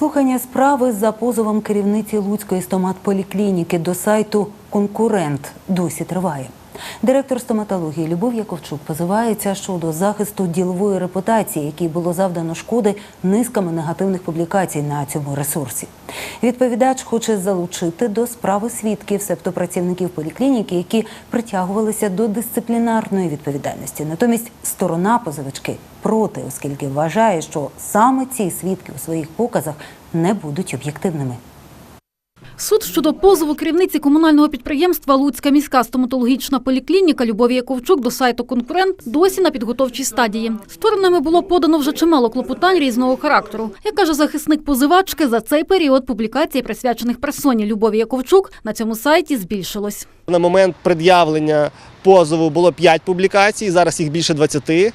Слухання справи за позовом керівниці Луцької стоматполіклініки до сайту Конкурент досі триває. Директор стоматології Любов Яковчук позивається щодо захисту ділової репутації, якій було завдано шкоди низками негативних публікацій на цьому ресурсі. Відповідач хоче залучити до справи свідків, себто працівників поліклініки, які притягувалися до дисциплінарної відповідальності. Натомість сторона позивачки проти, оскільки вважає, що саме ці свідки у своїх показах не будуть об'єктивними. Суд щодо позову керівниці комунального підприємства Луцька міська стоматологічна поліклініка Любові Яковчук до сайту Конкурент досі на підготовчій стадії. Сторонами було подано вже чимало клопотань різного характеру. Як каже захисник позивачки, за цей період публікацій, присвячених персоні Любові Яковчук, на цьому сайті збільшилось. На момент пред'явлення позову було 5 публікацій, зараз їх більше 20 е,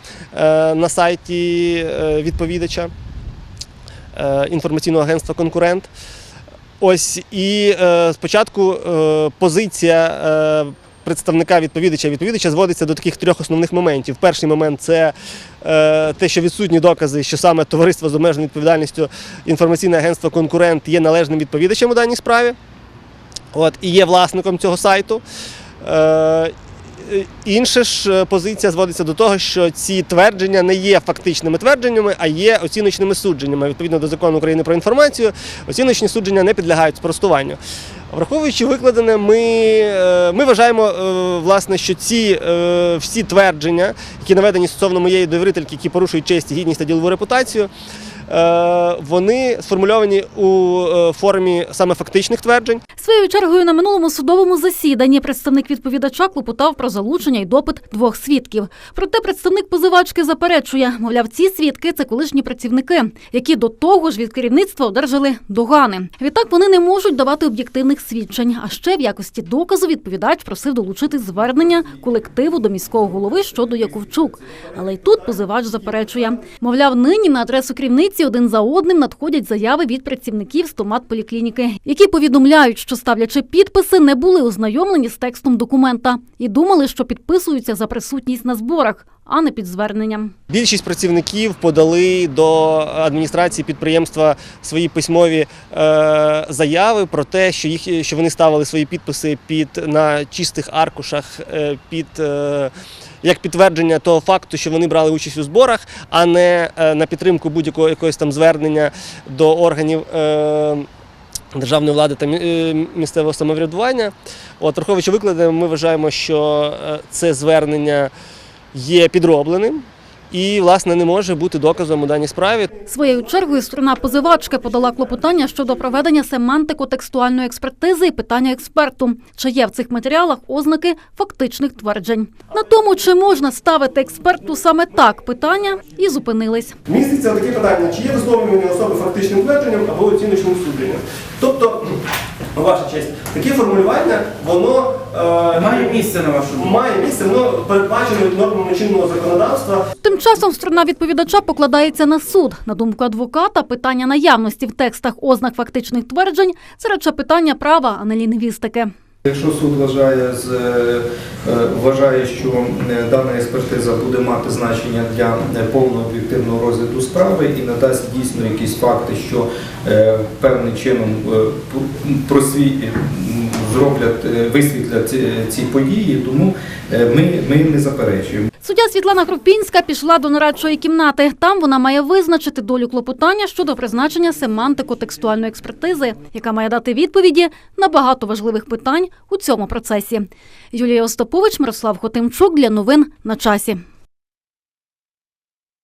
на сайті е, відповідача е, інформаційного агентства Конкурент. Ось і е, спочатку е, позиція е, представника відповідача відповідача зводиться до таких трьох основних моментів. Перший момент це е, те, що відсутні докази, що саме товариство з обмеженою відповідальністю інформаційне агентство Конкурент є належним відповідачем у даній справі. От, і є власником цього сайту. Е, Інша ж е, позиція зводиться до того, що ці твердження не є фактичними твердженнями, а є оціночними судженнями. Відповідно до закону України про інформацію, оціночні судження не підлягають спростуванню. Враховуючи викладене, ми, е, ми вважаємо, е, власне, що ці е, всі твердження, які наведені стосовно моєї довірительки, які порушують честь, гідність та ділову репутацію, е, вони сформульовані у е, формі саме фактичних тверджень. Своєю чергою на минулому судовому засіданні представник відповідача клопотав про залучення і допит двох свідків. Проте представник позивачки заперечує, мовляв, ці свідки це колишні працівники, які до того ж від керівництва одержали догани. Відтак вони не можуть давати об'єктивних свідчень. А ще в якості доказу відповідач просив долучити звернення колективу до міського голови щодо Яковчук. Але й тут позивач заперечує. Мовляв, нині на адресу керівниці один за одним надходять заяви від працівників стоматполіклініки, які повідомляють, що ставлячи підписи, не були ознайомлені з текстом документа і думали, що підписуються за присутність на зборах, а не під зверненням. Більшість працівників подали до адміністрації підприємства свої письмові е, заяви про те, що їх що вони ставили свої підписи під на чистих аркушах е, під. Е, як підтвердження того факту, що вони брали участь у зборах, а не е, на підтримку будь-якого якогось там звернення до органів е, державної влади та е, місцевого самоврядування. От, враховуючи виклади, ми вважаємо, що це звернення є підробленим і, власне, не може бути доказом у даній справі. Своєю чергою сторона позивачки подала клопотання щодо проведення семантико-текстуальної експертизи і питання експерту, чи є в цих матеріалах ознаки фактичних тверджень. На тому, чи можна ставити експерту саме так питання, і зупинились. Міститься таке питання, чи є висловлювані особи фактичним твердженням або оціночним судженням. Тобто, ваша честь, таке формулювання, воно е, Має місце на вашу думку? має місце, воно передбачено нормами чинного законодавства. Тим часом сторона відповідача покладається на суд. На думку адвоката, питання наявності в текстах ознак фактичних тверджень це радше питання права, а не лінгвістики. Якщо суд вважає, з, е, е, вважає, що е, дана експертиза буде мати значення для повного об'єктивного розгляду справи і надасть дійсно якісь факти, що певним чином пр- просві... м, зроблять, висвітлять ці, події, тому ми не заперечуємо. Суддя Світлана Крупінська пішла до нарадчої кімнати. Там вона має визначити долю клопотання щодо призначення семантико-текстуальної експертизи, яка має дати відповіді на багато важливих питань у цьому процесі. Юлія Остапович, Мирослав Хотимчук для новин на часі.